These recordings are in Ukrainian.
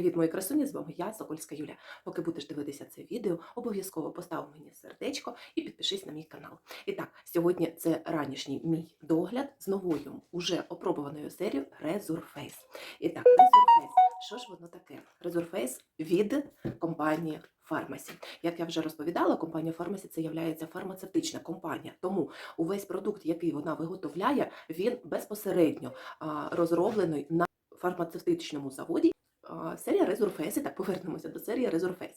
Привіт, мої красуні! З вами я, Сокольська Юля. Поки будеш дивитися це відео, обов'язково постав мені сердечко і підпишись на мій канал. І так, сьогодні це ранішній мій догляд з новою, уже опробуваною серією Resurface. І так, Resurface. Що ж воно таке? Resurface від компанії Pharmacy. Як я вже розповідала, компанія Pharmacy це є фармацевтична компанія. Тому увесь продукт, який вона виготовляє, він безпосередньо розроблений на фармацевтичному заводі. Серія Resurface, так повернемося до серії Resurface.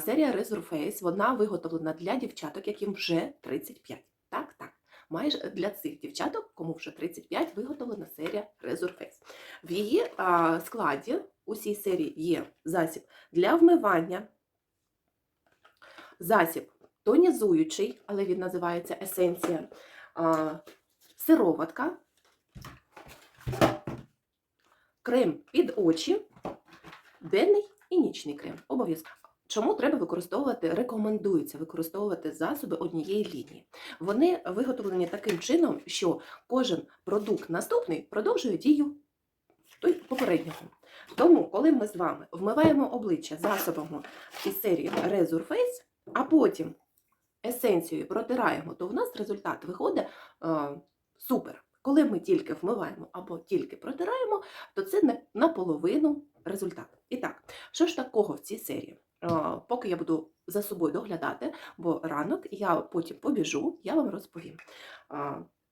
Серія Resurface, вона виготовлена для дівчаток, яким вже 35. Так, так. Майже для цих дівчаток, кому вже 35, виготовлена серія Resurface. В її складі у цій серії є засіб для вмивання, засіб тонізуючий, але він називається есенція, сироватка, крем під очі, денний і нічний крем. Обов'язково. Чому треба використовувати, рекомендується використовувати засоби однієї лінії. Вони виготовлені таким чином, що кожен продукт наступний продовжує дію той попереднього. Тому, коли ми з вами вмиваємо обличчя засобами із серії Resurface, а потім есенцією протираємо, то в нас результат виходить е, супер. Коли ми тільки вмиваємо або тільки протираємо, то це наполовину результат. І так, що ж такого в цій серії? Поки я буду за собою доглядати, бо ранок я потім побіжу, я вам розповім.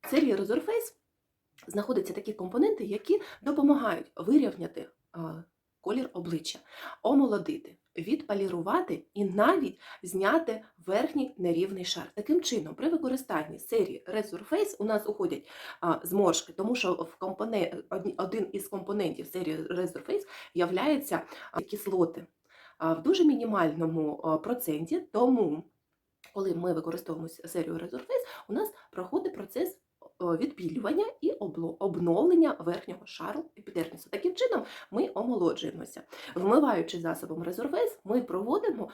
В серії Resurface знаходяться такі компоненти, які допомагають вирівняти колір обличчя, омолодити, відполірувати і навіть зняти верхній нерівний шар. Таким чином, при використанні серії Resurface у нас уходять зморшки, тому що в компоне... одні- один із компонентів серії Resurface являється а, кислоти в дуже мінімальному проценті, тому коли ми використовуємо серію Resurface, у нас проходить процес відбілювання і обновлення верхнього шару епідермісу. Таким чином ми омолоджуємося. Вмиваючи засобом резервез, ми проводимо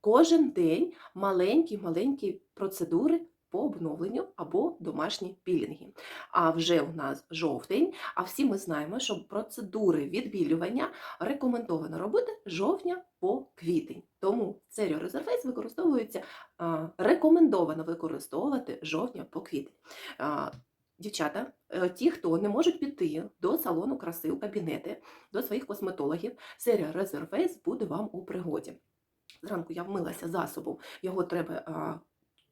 кожен день маленькі-маленькі процедури по обновленню або домашні пілінги. А вже у нас жовтень, а всі ми знаємо, що процедури відбілювання рекомендовано робити жовтня по квітень. Тому Resurface використовується, рекомендовано використовувати жовтня по квітень. Дівчата, е, ті, хто не можуть піти до салону краси у кабінети, до своїх косметологів, серія Resurface буде вам у пригоді. Зранку я вмилася засобом, його треба а,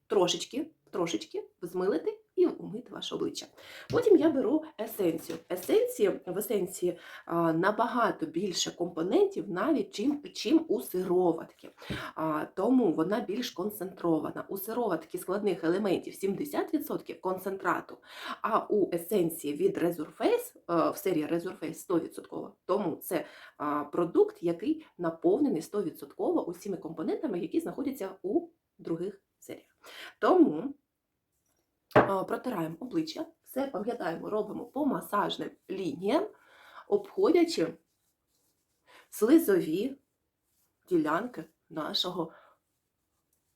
трошечки, трошечки змилити і умити ваше обличчя. Потім я беру есенцію. Есенції, в есенції а, набагато більше компонентів, навіть чим, чим у сироватки. А, тому вона більш концентрована. У сироватки складних елементів 70% концентрату, а у есенції від Resurface, е, в серії Resurface 100%, тому це а, продукт, який наповнений 100% усіма компонентами, які знаходяться у других серіях. Тому протираємо обличчя, все пам'ятаємо, робимо по масажним лініям, обходячи слизові ділянки нашого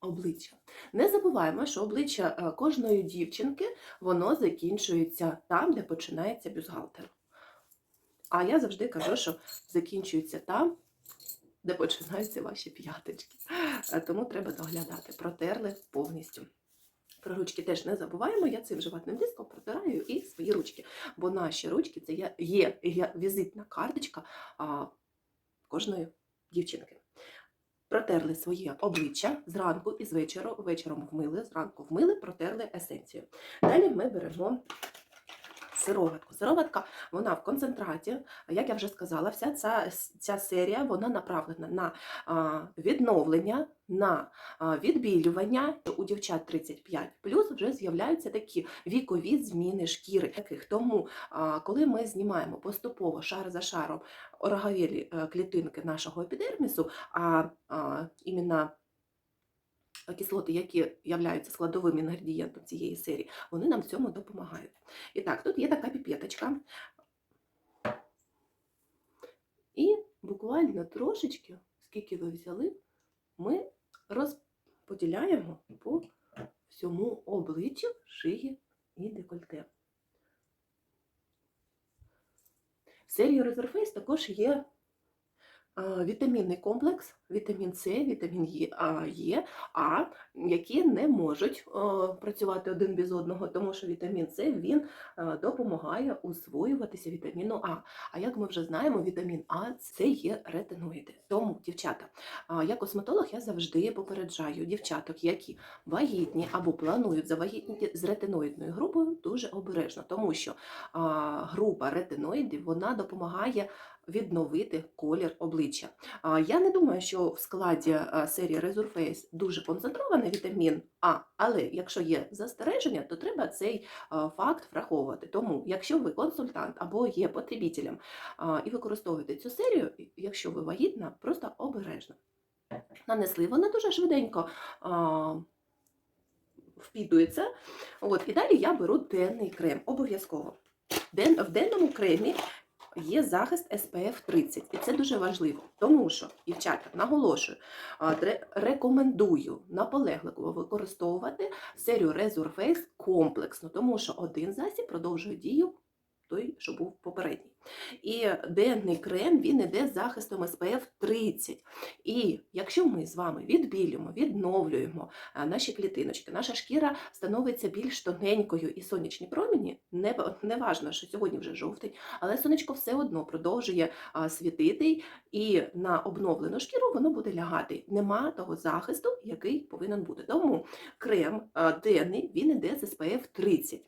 обличчя. Не забуваємо, що обличчя е, кожної дівчинки воно закінчується там, де починається бюстгальтер. А я завжди кажу, що закінчується там, де починаються ваші п'яточки. Е, Тому треба доглядати. Протерли повністю. Про ручки теж не забуваємо, я цим животним диском протираю і свої ручки. Бо наші ручки це є, є, є візитна карточка а, кожної дівчинки. Протерли своє обличчя зранку і з вечора, вечором вмили, зранку вмили, протерли есенцію. Далі ми беремо сироватку. Сироватка, вона в концентраті, як я вже сказала, вся ця, ця серія вона направлена на відновлення, на відбілювання. У дівчат 35 плюс вже з'являються такі вікові зміни шкіри. Яких тому, коли ми знімаємо поступово шар за шаром ороговілі е, клітинки нашого епідермісу, а, а іменно кислоти, які являються складовим інгредієнтом цієї серії, вони нам в цьому допомагають. І так, тут є така піпеточка. І буквально трошечки, скільки ви взяли, ми розподіляємо по всьому обличчю, шиї і декольте. В серії Resurface також є вітамінний комплекс, вітамін С, вітамін Є, а, Є, А, які не можуть е, працювати один без одного, тому що вітамін С він е, допомагає усвоюватися вітаміну А. А як ми вже знаємо, вітамін А це є ретиноїди. Тому, дівчата, а, я косметолог, я завжди попереджаю дівчаток, які вагітні або планують завагітніти з ретиноїдною групою, дуже обережно, тому що група ретиноїдів вона допомагає відновити колір обличчя. Я не думаю, що в складі серії Resurface дуже концентрований вітамін А, але якщо є застереження, то треба цей факт враховувати. Тому, якщо ви консультант або є потребітелем і використовуєте цю серію, якщо ви вагітна, просто обережно. Нанесли вона дуже швиденько. А, Впітується. От, і далі я беру денний крем, обов'язково. В денному кремі є захист SPF 30, і це дуже важливо, тому що, дівчата, наголошую, рекомендую наполегливо використовувати серію Resurface комплексно, тому що один засіб продовжує дію той, що був попередній. І денний крем він іде з захистом SPF 30. І якщо ми з вами відбілюємо, відновлюємо наші клітиночки, наша шкіра становиться більш тоненькою і сонячні промені, не, не важно, що сьогодні вже жовтень, але сонечко все одно продовжує світити, і на обновлену шкіру воно буде лягати. Нема того захисту, який повинен бути. Тому крем а, денний він іде з SPF 30.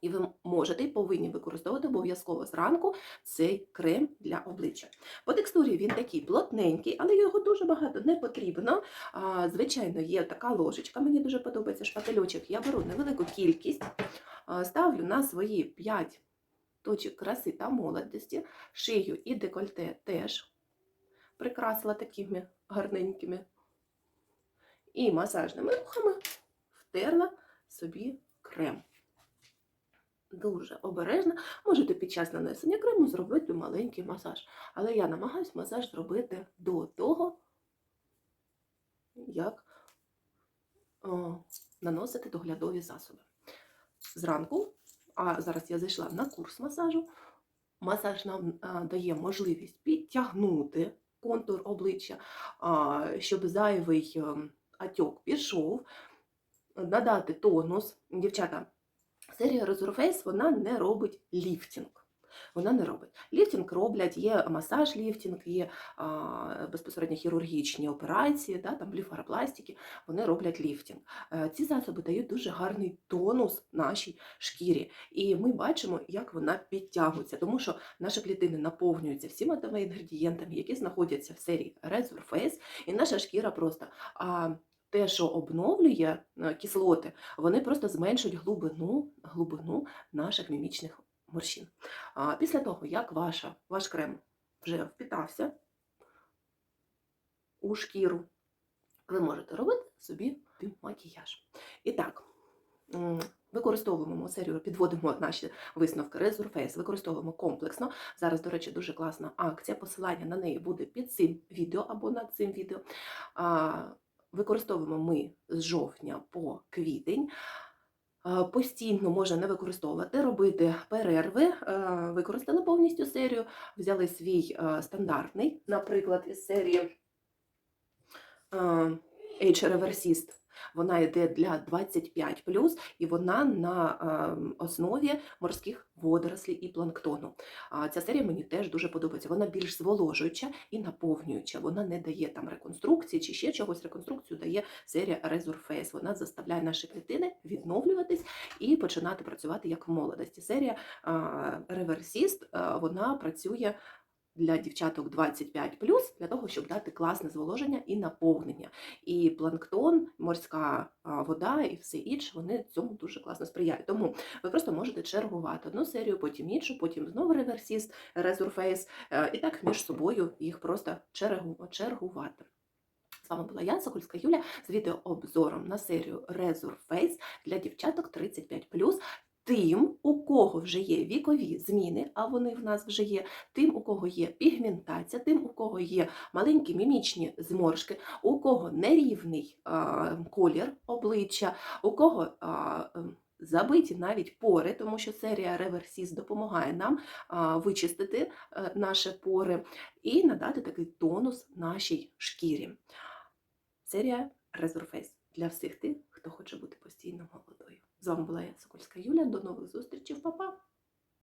І ви можете і повинні використовувати обов'язково зранку цей крем для обличчя. По текстурі він такий плотненький, але його дуже багато не потрібно. Звичайно, є така ложечка, мені дуже подобається шпательочок. Я беру невелику кількість, ставлю на свої 5 точок краси та молодості, шию і декольте теж прикрасила такими гарненькими. І масажними рухами втерла собі крем. Дуже обережно. Можете під час нанесення крему зробити маленький масаж. Але я намагаюсь масаж зробити до того, як о, наносити доглядові засоби. Зранку, а зараз я зайшла на курс масажу, масаж нам дає можливість підтягнути контур обличчя, щоб зайвий ем, атьок пішов, надати тонус. Дівчата, серія Resurface вона не робить ліфтинг. Вона не робить. Ліфтинг роблять, є масаж ліфтинг, є а, безпосередньо хірургічні операції, да, там бліфаропластики, вони роблять ліфтинг. Е, Ці засоби дають дуже гарний тонус нашій шкірі. І ми бачимо, як вона підтягується, тому що наші клітини наповнюються всіма тими інгредієнтами, які знаходяться в серії Resurface, і наша шкіра просто. А, те, що обновлює е, кислоти, вони просто зменшують глибину, глибину наших мімічних морщин. Після того, як ваша, ваш крем вже впітався у шкіру, ви можете робити собі макіяж. І так, використовуємо серію, підводимо наші висновки Resurface, використовуємо комплексно. Зараз, до речі, дуже класна акція. Посилання на неї буде під цим відео або над цим відео. Використовуємо ми з жовтня по квітень. Е, Постійно можна не використовувати, робити перерви. Е, Використали повністю серію, взяли свій е, стандартний, наприклад, із серії е, Age Reversist. Вона йде для 25 і вона на е, основі морських водорослей і планктону. Ця серія мені теж дуже подобається. Вона більш зволожуюча і наповнююча. Вона не дає там реконструкції чи ще чогось. Реконструкцію дає серія Resurface. Вона заставляє наші клітини відновлюватись і починати працювати як в молодості. Серія Reversist, вона працює для дівчаток 25 для того, щоб дати класне зволоження і наповнення. І планктон, морська вода і все інше, вони цьому дуже класно сприяють. Тому ви просто можете чергувати одну серію, потім іншу, потім знову реверсіст, резурфейс, і так між собою їх просто чергувати. З вами була я, Сокольська Юля, з відеообзором на серію Resurface для дівчаток 35 Тим, у кого вже є вікові зміни, а вони в нас вже є, тим, у кого є пігментація, тим, у кого є маленькі мімічні зморшки, у кого нерівний а, колір обличчя, у кого а, ем, забиті навіть пори, тому що серія Reversis допомагає нам а, вичистити е, наші пори і надати такий тонус нашій шкірі. Серія Resurface для всіх тих, хто хоче бути постійно молодою. З вами була я Сокольська Юля. До нових зустрічей, Па-па!